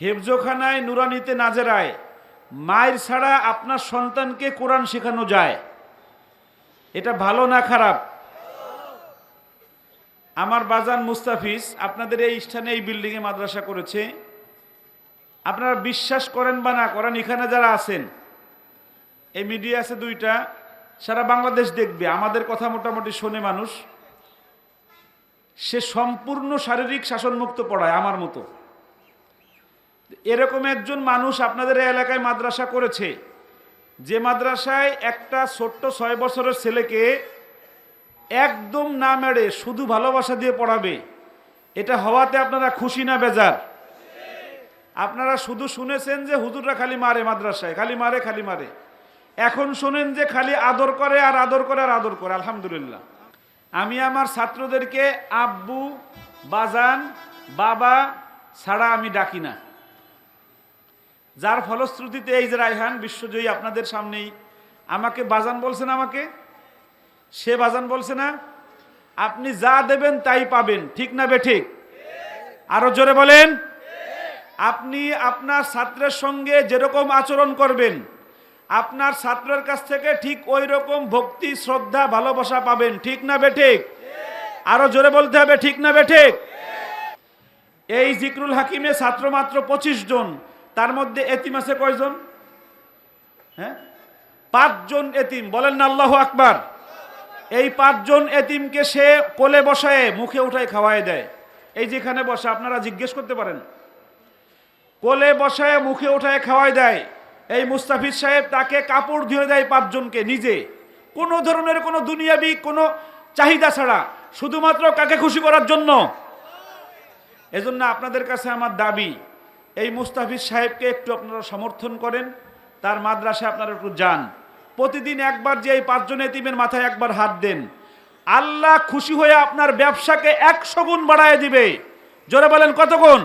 হেফজোখানায় নুরানিতে নাজেরায় মায়ের ছাড়া আপনার সন্তানকে কোরআন শেখানো যায়। এটা ভালো না খারাপ? আমার বাজান মুস্তাফিজ আপনাদের এই স্থানে এই বিল্ডিংয়ে মাদ্রাসা করেছে। আপনারা বিশ্বাস করেন বা না করেন, এখানে যারা আছেন, এই মিডিয়া আছে দুইটা, সারা বাংলাদেশ দেখবে, আমাদের কথা মোটামুটি শোনে মানুষ। সে সম্পূর্ণ শারীরিক শাসনমুক্ত পড়ায় আমার মতো। এরকম একজন মানুষ আপনাদের এলাকায় মাদ্রাসা করেছে। যে মাদ্রাসায় একটা ছোট্ট ছয় বছরের ছেলেকে একদম না মেরে শুধু ভালোবাসা দিয়ে পড়াবে, এটা হওয়াতে আপনারা খুশি না বেজার? আপনারা শুধু শুনেছেন যে হুজুররা খালি মারে মাদ্রাসায়, খালি মারে খালি মারে। এখন শোনেন যে খালি আদর করে আর আদর করে আর আদর করে, আলহামদুলিল্লাহ। আমি আমার ছাত্রদেরকে আব্বু, বাজান, বাবা ছাড়া আমি ডাকি না। যার ফলশ্রুতিতে এই যে রায়হান বিশ্বজয়ী আপনাদের সামনেই, আমাকে বাজান বলছেন আমাকে? সে বাজান বলছে না? আপনি যা দেবেন তাই পাবেন, ঠিক না বে ঠিক আরও জোরে বলেন। আপনি আপনার ছাত্রের সঙ্গে যেরকম আচরণ করবেন, আপনার ছাত্রের কাছ থেকে ঠিক ওই রকম ভক্তি, শ্রদ্ধা, ভালোবাসা পাবেন, ঠিক না বে ঠিক আরও জোরে বলতে হবে, ঠিক না বে ঠিক এই জিকরুল হাকিমে ছাত্র মাত্র পঁচিশ জন তার মধ্যে এতিম আছে কয়জন? হ্যাঁ? পাঁচজন এতিম। বলেন না, আল্লাহ আকবার। এই পাঁচজন এতিমকে সে কোলে বসায় মুখে উঠায় খাওয়ায় দেয়। এই যেখানে বসে, আপনারা জিজ্ঞেস করতে পারেন। কোলে বসায় মুখে উঠায় খাওয়ায় দেয়। এই মুস্তাফিজ সাহেব তাকে কাপড় ধুয়ে দেয় পাঁচজনকে নিজে। কোনো ধরনের কোনো দুনিয়াবি কোনো চাহিদা ছাড়া, শুধুমাত্র কাকে খুশি করার জন্য? এজন্য আপনাদের কাছে আমার দাবি এই মুস্তাফিজ সাহেবকে একটু আপনারা সমর্থন করেন, তার মাদ্রাসায় আপনারা একটু যান। প্রতিদিন একবার যে এই পাঁচজন এতিমের মাথায় একবার হাত দেন। আল্লাহ খুশি হয়ে আপনার ব্যবসাকে একশো গুণ বাড়ায় দিবে। জোরে বলেন কত গুণ?